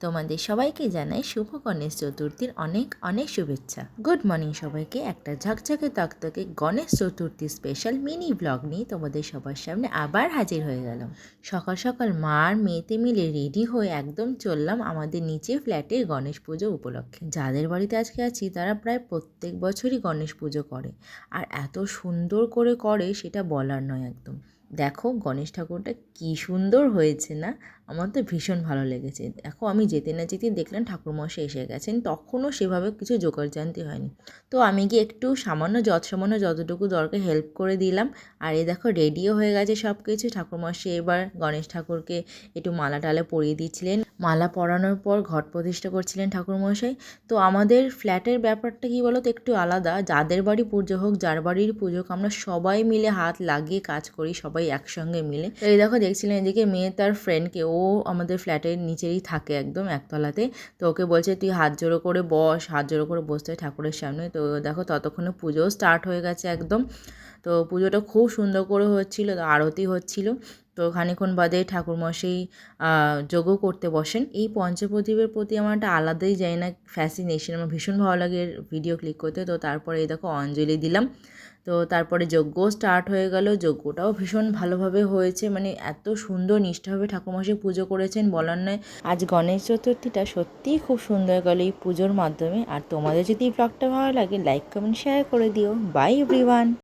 তোমাদের সবাইকে জানাই শুভ গণেশ চতুর্থীর অনেক অনেক শুভেচ্ছা। গুড মর্নিং সবাইকে। একটা ঝকঝকে তকতকে Ganesh Chaturthi special mini blog নিয়ে তোমাদের সবার সামনে আবার হাজির হয়ে গেলাম। সকাল সকাল মা আর মেয়েতে মিলে রেডি হয়ে একদম চললাম আমাদের নিচে ফ্ল্যাটের গণেশ পুজো উপলক্ষে। যাদের বাড়িতে আজকে আছি, তারা প্রায় প্রত্যেক বছরই গণেশ পুজো করে। আর এত সুন্দর করে করে সেটা বলার নয় একদম। দেখো গণেশ ঠাকুরটা কি সুন্দর হয়েছে না? আমার তো ভীষণ ভালো লেগেছে। দেখো আমি যেতে না যেতে দেখলাম ঠাকুরমশাই এসে গেছেন। তখনও সেভাবে কিছু জোগাড় জানতে হয়নি। তো আমি গিয়ে একটু সামান্য যত সামান্য যতটুকু দরকার হেল্প করে দিলাম। আর এই দেখো রেডিও হয়ে গেছে সব কিছু ঠাকুরমশাই এবার গণেশ ঠাকুরকে একটু মালা টালা পরিয়ে দিচ্ছিলেন। মালা পরানোর পর ঘট প্রতিষ্ঠা করছিলেন ঠাকুরমশাই। তো আমাদের ফ্ল্যাটের ব্যাপারটা কি বলো তো একটু আলাদা। যাদের বাড়ি পুজো হোক, যার বাড়ির পুজো হোক, আমরা সবাই মিলে হাত লাগিয়ে কাজ করি, সবাই একসঙ্গে মিলে। এই দেখো দেখছিলেন এদিকে মেয়ে তার ফ্রেন্ডকে ও আমাদের ফ্ল্যাটের নিচেই থাকে একদম একতলাতে। তো ওকে বলছে, তুই হাত জোড়ো করে বস, হাত জোড়ো করে বসতে ঠাকুরের সামনে। তো দেখো ততক্ষণে পুজোও স্টার্ট হয়ে গেছে একদম। তো পুজোটা খুব সুন্দর করে হচ্ছিল আরতি হচ্ছিল। তো খানিক্ষণ বাদে ঠাকুরমশাই যোগও করতে বসেন। এই পঞ্চপ্রদীপের প্রতি আমার একটা আলাদাই যায় না ফ্যাসিনেশন আমার ভীষণ ভালো লাগে ভিডিও ক্লিক করতে। তো তারপরে এই দেখো অঞ্জলি দিলাম। তো তারপরে যজ্ঞও স্টার্ট হয়ে গেল। যজ্ঞটাও ভীষণ ভালোভাবে হয়েছে। মানে এত সুন্দর নিষ্ঠাভাবে ঠাকুরমশাই পুজো করেছেন, বলার নয়। আজ গণেশ চতুর্থীটা সত্যিই খুব সুন্দর গেল এই পুজোর মাধ্যমে। আর তোমাদের যদি এই ব্লগটা ভালো লাগে লাইক কমেন্ট শেয়ার করে দিও। By everyone